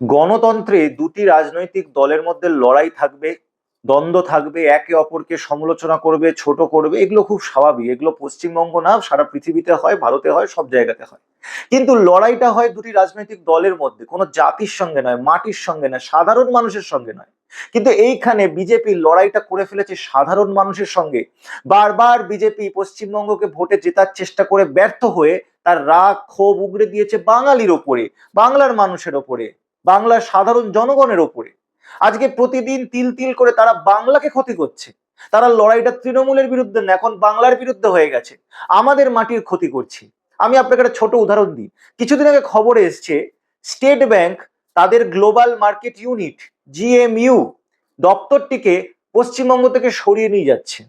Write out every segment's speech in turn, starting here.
গণতন্ত্রে দুটি রাজনৈতিক দলের মধ্যে লড়াই থাকবে, দ্বন্দ্ব থাকবে, একে অপরকে সমালোচনা করবে, ছোট করবে, এগুলো খুব স্বাভাবিক। এগুলো পশ্চিমবঙ্গ না, সারা পৃথিবীতে হয়, ভারতে হয়, সব জায়গাতে হয়। কিন্তু লড়াইটা হয় দুটি রাজনৈতিক দলের মধ্যে, কোনো জাতির সঙ্গে নয়, মাটির সঙ্গে নয়, সাধারণ মানুষের সঙ্গে নয়। কিন্তু এইখানে বিজেপি লড়াইটা করে ফেলেছে সাধারণ মানুষের সঙ্গে। বারবার বিজেপি পশ্চিমবঙ্গকে ভোটে জেতার চেষ্টা করে ব্যর্থ হয়ে তার রাগ, ক্ষোভ উগড়ে দিয়েছে বাঙালির ওপরে, বাংলার মানুষের ওপরে। বাংলার সাধারণ জনগণের ওপরে। আজকে প্রতিদিন তিল তিল করে তারা বাংলাকে ক্ষতি করছে। তারা লড়াইটা তৃণমূলের বিরুদ্ধে না, এখন বাংলার বিরুদ্ধে হয়ে গেছে। আমাদের মাটির ক্ষতি করছে। আমি আপনাকে একটা ছোট উদাহরণ দিই। কিছুদিন আগে খবরে এসছে, স্টেট ব্যাংক তাদের গ্লোবাল মার্কেট ইউনিট, জিএমইউ, দপ্তরটিকে পশ্চিমবঙ্গ থেকে সরিয়ে নিয়ে যাচ্ছে।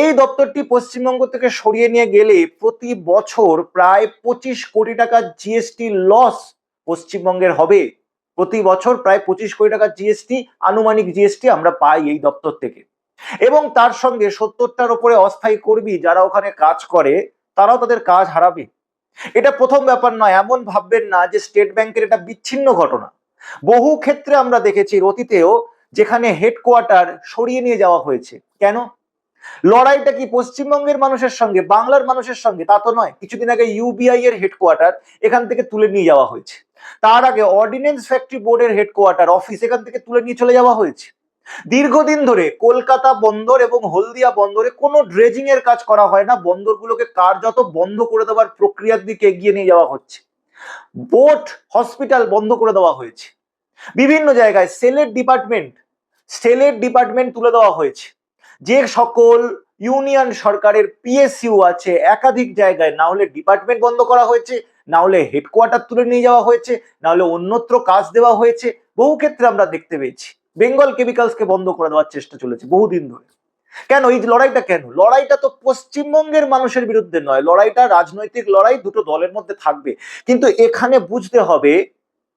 এই দপ্তরটি পশ্চিমবঙ্গ থেকে সরিয়ে নিয়ে গেলে প্রতি বছর প্রায় পঁচিশ কোটি টাকা জিএসটি লস পশ্চিমবঙ্গের হবে। প্রতি বছর প্রায় পঁচিশ কোটি টাকা জিএসটি আনুমানিক জিএসটি আমরা পাই এই দপ্তর থেকে। এবং তার সঙ্গে সত্তরটার উপরে অস্থায়ী কর্মী যারা ওখানে কাজ করে, তারাও তাদের কাজ হারাবে। এটা প্রথম ব্যাপার নয়, এমন ভাববেন না যে স্টেট ব্যাংকের এটা বিচ্ছিন্ন ঘটনা। বহু ক্ষেত্রে আমরা দেখেছি অতীতেও যেখানে হেডকোয়ার্টার সরিয়ে নিয়ে যাওয়া হয়েছে। কেন? লড়াইটা কি পশ্চিমবঙ্গের মানুষের সঙ্গে, বাংলার মানুষের সঙ্গে? তা তো নয়। কিছুদিন আগে ইউবিআই এর হেডকোয়ার্টার এখান থেকে তুলে নিয়ে যাওয়া হয়েছে। তার আগে অর্ডিন্যান্স ফ্যাক্টরি বোর্ডের হেডকোয়ার্টার অফিস এখান থেকে তুলে নিয়ে চলে যাওয়া হয়েছে। দীর্ঘদিন ধরে কলকাতা বন্দর এবং হলদিয়া বন্দরে কোনো ড্রেজিং এর কাজ করা হয় না, বন্দরগুলোকে কার্যত বন্ধ করে দেওয়ার প্রক্রিয়ার দিকে এগিয়ে নিয়ে যাওয়া হচ্ছে। বোট হসপিটাল বন্ধ করে দেওয়া হয়েছে। বিভিন্ন জায়গায় সেলের ডিপার্টমেন্ট সেলের ডিপার্টমেন্ট তুলে দেওয়া হয়েছে। যে সকল ইউনিয়ন সরকারের পিএসইউ আছে, একাধিক জায়গায় না হলে ডিপার্টমেন্ট বন্ধ করা হয়েছে। না হলে হেডকোয়ার্টার তুলে নিয়ে যাওয়া হয়েছে, না হলে অন্যত্র কাজ দেওয়া হয়েছে। বহু ক্ষেত্রে আমরা দেখতে পেয়েছি। বেঙ্গল কেমিক্যালসকে বন্ধ করে দেওয়ার চেষ্টা চলেছে বহুদিন ধরে। কেন? এই লড়াইটা কেন? লড়াইটা তো পশ্চিমবঙ্গের মানুষের বিরুদ্ধে নয়। লড়াইটা রাজনৈতিক লড়াই, দুটো দলের মধ্যে থাকবে। কিন্তু এখানে বুঝতে হবে,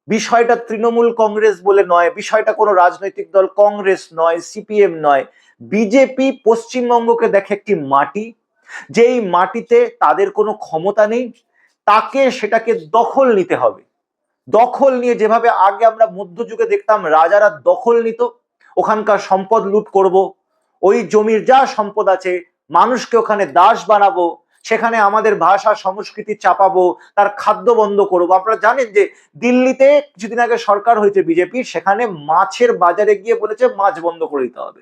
বিষয়টা তৃণমূল কংগ্রেস বলে নয়, বিষয়টা কোনো রাজনৈতিক দল কংগ্রেস নয়, সিপিএম নয়। বিজেপি পশ্চিমবঙ্গকে দেখে একটি মাটি। যেই মাটিতে তাদের কোনো ক্ষমতা নেই তাকে সেটাকে দখল নিতে হবে। দখল নিয়ে যেভাবে আগে আমরা মধ্যযুগে দেখতাম রাজারা দখল নিত, ওখানকার সম্পদ লুট করব, ওই জমির যা সম্পদ আছে মানুষকে ওখানে দাস বানাবো, সেখানে আমাদের ভাষা, সংস্কৃতি চাপাবো, তার খাদ্য বন্ধ করব। আপনারা জানেন যে দিল্লিতে কিছুদিন আগে সরকার হয়েছে বিজেপির, সেখানে মাছের বাজারে গিয়ে বলেছে মাছ বন্ধ করে দিতে হবে।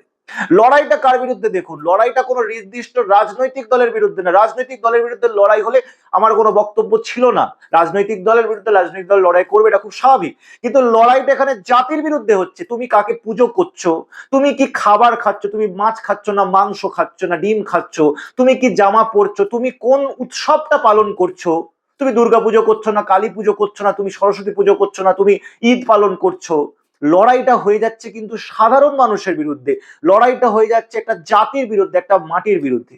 লড়াইটা কার বিরুদ্ধে দেখুন? লড়াইটা কোনো নির্দিষ্ট রাজনৈতিক দলের বিরুদ্ধে না। রাজনৈতিক দলের বিরুদ্ধে লড়াই হলে আমার কোনো বক্তব্য ছিল না। রাজনৈতিক দলের বিরুদ্ধে রাজনৈতিক দল লড়াই করবে এটা খুব স্বাভাবিক। কিন্তু লড়াইটা এখানে জাতির বিরুদ্ধে হচ্ছে। তুমি কাকে পুজো করছ? তুমি কি খাবার খাচ্ছ? তুমি মাছ খাচ্ছ না মাংস খাচ্ছ না ডিম খাচ্ছ? তুমি কি জামা পরছো? তুমি কোন উৎসবটা পালন করছ? তুমি দুর্গা পুজো করছ না কালী পুজো করছ না, তুমি সরস্বতী পুজো করছ না, তুমি ঈদ পালন করছ? লড়াইটা হয়ে যাচ্ছে কিন্তু সাধারণ মানুষের বিরুদ্ধে। লড়াইটা হয়ে যাচ্ছে একটা জাতির বিরুদ্ধে, একটা মাটির বিরুদ্ধে।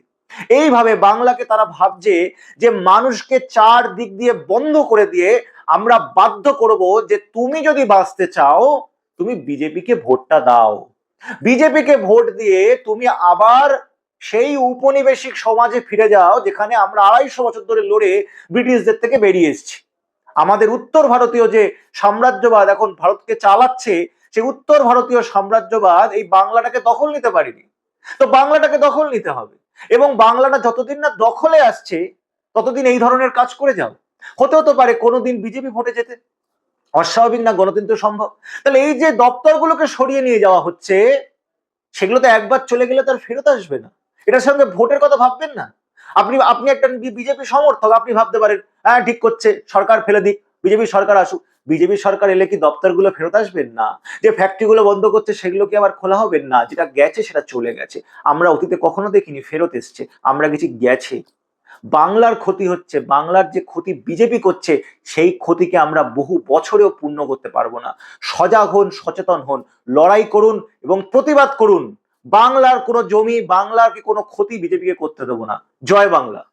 এইভাবে বাংলাকে তারা ভাবছে যে মানুষকে চার দিক দিয়ে বন্ধ করে দিয়ে আমরা বাধ্য করব যে তুমি যদি বাঁচতে চাও, তুমি বিজেপিকে ভোটটা দাও। বিজেপিকে ভোট দিয়ে তুমি আবার সেই উপনিবেশিক সমাজে ফিরে যাও, যেখানে আমরা আড়াইশো বছর ধরে লড়ে ব্রিটিশদের থেকে বেরিয়ে এসেছি। আমাদের উত্তর ভারতীয় যে সাম্রাজ্যবাদ এখন ভারতকে চালাচ্ছে, সে উত্তর ভারতীয় সাম্রাজ্যবাদ এই বাংলাটাকে দখল নিতে পারেনি। তো বাংলাটাকে দখল নিতে হবে এবং বাংলাটা যতদিন না দখলে আসছে, ততদিন এই ধরনের কাজ করে যাও হতে হতে পারে কোনোদিন বিজেপি ভোটে যেতে। অস্বাভাবিক না, গণতন্ত্র সম্ভব। তাহলে এই যে দপ্তরগুলোকে সরিয়ে নিয়ে যাওয়া হচ্ছে, সেগুলো তো একবার চলে গেলে তার ফেরত আসবে না। এটার সঙ্গে ভোটের কথা ভাববেন না? আপনি আপনি একটা বিজেপি সমর্থক, আপনি ভাবতে পারেন হ্যাঁ ঠিক করছে, সরকার ফেলে দিক, বিজেপি সরকার আসুক। বিজেপি সরকার এলে কি দপ্তরগুলো ফেরত আসবেন না। যে ফ্যাক্টরিগুলো বন্ধ করছে, সেগুলো কি আবার খোলা হবে? না, যেটা গেছে সেটা চলে গেছে। আমরা অতীতে কখনো দেখিনি, ফেরত এসছে। আমরা গেছি গেছে। বাংলার ক্ষতি হচ্ছে, বাংলার যে ক্ষতি বিজেপি করছে, সেই ক্ষতিকে আমরা বহু বছরেও পূর্ণ করতে পারব না। সজাগ হন, সচেতন হন, লড়াই করুন এবং প্রতিবাদ করুন। বাংলার কোনো জমি, বাংলার কি কোনো ক্ষতি বিজেপিকে করতে দেবো না। জয় বাংলা।